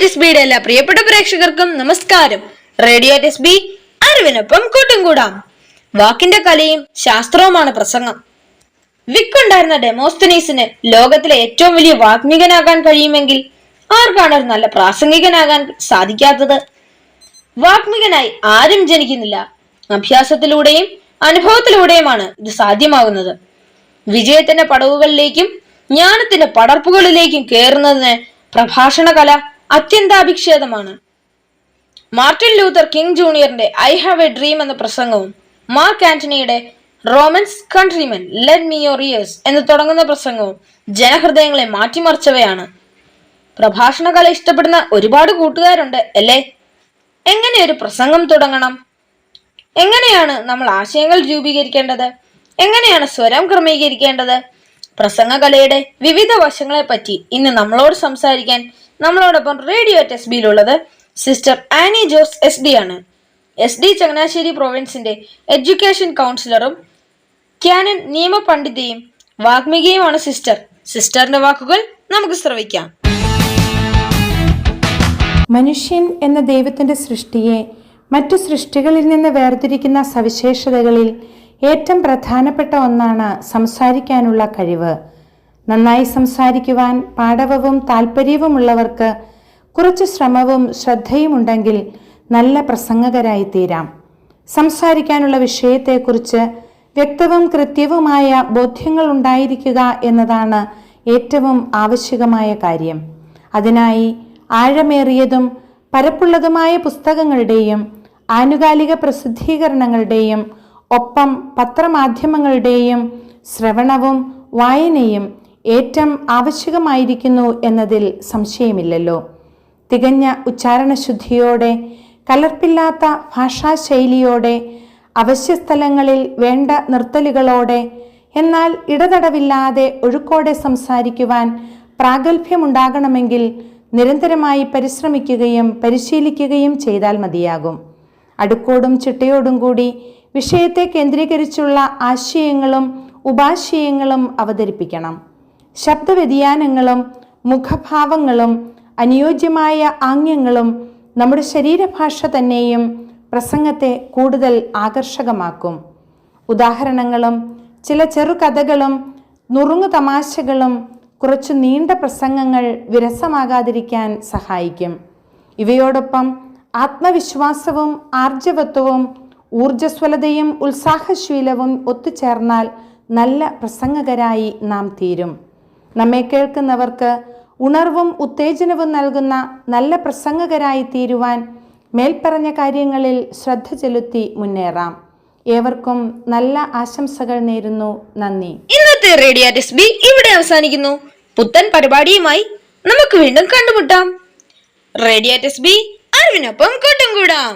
ബിയുടെ എല്ലാ പ്രിയപ്പെട്ട പ്രേക്ഷകർക്കും നമസ്കാരം. റേഡിയോ ടെസ് ബി അറിവിനൊപ്പം കൂട്ടും കൂടാം. വാക്കിന്റെ കലയും ശാസ്ത്രവുമാണ് പ്രസംഗം. വിക്കുണ്ടായിരുന്ന ഡെമോസ്തനീസിന് ലോകത്തിലെ ഏറ്റവും വലിയ വാഗ്മികനാകാൻ കഴിയുമെങ്കിൽ ആർക്കാണ് ഒരു നല്ല പ്രാസംഗികനാകാൻ സാധിക്കാത്തത്? വാഗ്മികനായി ആരും ജനിക്കുന്നില്ല. അഭ്യാസത്തിലൂടെയും അനുഭവത്തിലൂടെയുമാണ് ഇത് സാധ്യമാകുന്നത്. വിജയത്തിന്റെ പടവുകളിലേക്കും ജ്ഞാനത്തിന്റെ പടർപ്പുകളിലേക്കും കയറുന്നതിന് പ്രഭാഷണ കല അത്യന്താഭിക്ഷേതമാണ് മാർട്ടിൻ ലൂതർ കിങ് ജൂനിയറിന്റെ ഐ ഹാവ് എ ഡ്രീം എന്ന പ്രസംഗവും മാർക്ക് ആന്റണിയുടെ Romans countrymen let me your ears എന്ന് തുടങ്ങുന്ന പ്രസംഗവും ജനഹൃദയങ്ങളെ മാറ്റിമറിച്ചവയാണ്. പ്രഭാഷണ കല ഇഷ്ടപ്പെടുന്ന ഒരുപാട് കൂട്ടുകാരുണ്ട് അല്ലേ? എങ്ങനെ ഒരു പ്രസംഗം തുടങ്ങണം? എങ്ങനെയാണ് നമ്മൾ ആശയങ്ങൾ രൂപീകരിക്കേണ്ടത്? എങ്ങനെയാണ് സ്വരം ക്രമീകരിക്കേണ്ടത്? പ്രസംഗകലയുടെ വിവിധ വശങ്ങളെ പറ്റി ഇന്ന് നമ്മളോട് സംസാരിക്കാൻ നമ്മളോടൊപ്പം radio at S ബിയിലുള്ളത് sister Annie Jose S D ആണ്. എസ് ഡി ചങ്ങനാശ്ശേരി പ്രൊവിൻസിന്റെ എഡ്യൂക്കേഷൻ കൗൺസിലറും ക്യാനൻ നിയമ പണ്ഡിതയും വാഗ്മികയുമാണ് സിസ്റ്റർ. സിസ്റ്ററിന്റെ വാക്കുകൾ നമുക്ക് ശ്രവിക്കാം. മനുഷ്യൻ എന്ന ദൈവത്തിന്റെ സൃഷ്ടിയെ മറ്റു സൃഷ്ടികളിൽ നിന്ന് വേർതിരിക്കുന്ന സവിശേഷതകളിൽ ഏറ്റവും പ്രധാനപ്പെട്ട ഒന്നാണ് സംസാരിക്കാനുള്ള കഴിവ്. നന്നായി സംസാരിക്കുവാൻ പാടവവും താല്പര്യവുമുള്ളവർക്ക് കുറച്ച് ശ്രമവും ശ്രദ്ധയും ഉണ്ടെങ്കിൽ നല്ല പ്രസംഗകരായി തീരാം സംസാരിക്കാനുള്ള വിഷയത്തെക്കുറിച്ച് വ്യക്തവും കൃത്യവുമായ ബോധ്യങ്ങൾ ഉണ്ടായിരിക്കുക എന്നതാണ് ഏറ്റവും ആവശ്യകമായ കാര്യം. അതിനായി ആഴമേറിയതും പരപ്പുള്ളതുമായ പുസ്തകങ്ങളുടെയും ആനുകാലിക പ്രസിദ്ധീകരണങ്ങളുടെയും ഒപ്പം പത്രമാധ്യമങ്ങളുടെയും ശ്രവണവും വായനയും ഏറ്റവും ആവശ്യകമായിരിക്കുന്നു എന്നതിൽ സംശയമില്ലല്ലോ. തികഞ്ഞ ഉച്ചാരണശുദ്ധിയോടെ കലർപ്പില്ലാത്ത ഭാഷാശൈലിയോടെ അവശ്യ സ്ഥലങ്ങളിൽ വേണ്ട നിർത്തലുകളോടെ എന്നാൽ ഇടതടവില്ലാതെ ഒഴുക്കോടെ സംസാരിക്കുവാൻ പ്രാഗൽഭ്യമുണ്ടാകണമെങ്കിൽ നിരന്തരമായി പരിശ്രമിക്കുകയും പരിശീലിക്കുകയും ചെയ്താൽ മതിയാകും. അടുക്കോടും ചിട്ടയോടും കൂടി വിഷയത്തെ കേന്ദ്രീകരിച്ചുള്ള ആശയങ്ങളും ഉപാശയങ്ങളും അവതരിപ്പിക്കണം. ശബ്ദവ്യതിയാനങ്ങളും മുഖഭാവങ്ങളും അനുയോജ്യമായ ആംഗ്യങ്ങളും നമ്മുടെ ശരീരഭാഷ തന്നെയും പ്രസംഗത്തെ കൂടുതൽ ആകർഷകമാക്കും. ഉദാഹരണങ്ങളും ചില ചെറുകഥകളും നുറുങ്ങു തമാശകളും കുറച്ച് നീണ്ട പ്രസംഗങ്ങൾ വിരസമാകാതിരിക്കാൻ സഹായിക്കും. ഇവയോടൊപ്പം ആത്മവിശ്വാസവും ആർജവത്വവും ഊർജസ്വലതയും ഉത്സാഹശീലവും ഒത്തുചേർന്നാൽ നല്ല പ്രസംഗകരായി നാം തീരും. നമ്മെ കേൾക്കുന്നവർക്ക് ഉണർവും ഉത്തേജനവും നൽകുന്ന നല്ല പ്രസംഗകരായി തീരുവാൻ മേൽപ്പറഞ്ഞ കാര്യങ്ങളിൽ ശ്രദ്ധ ചെലുത്തി മുന്നേറാം. ഏവർക്കും നല്ല ആശംസകൾ നേരുന്നു. നന്ദി. ഇന്നത്തെ റേഡിയോ ബി ഇവിടെ അവസാനിക്കുന്നു. പുത്തൻ പരിപാടിയുമായി നമുക്ക് വീണ്ടും കണ്ടുമുട്ടാം. റേഡിയോ ബി അറിവിനൊപ്പം കൂട്ടം കൂടാം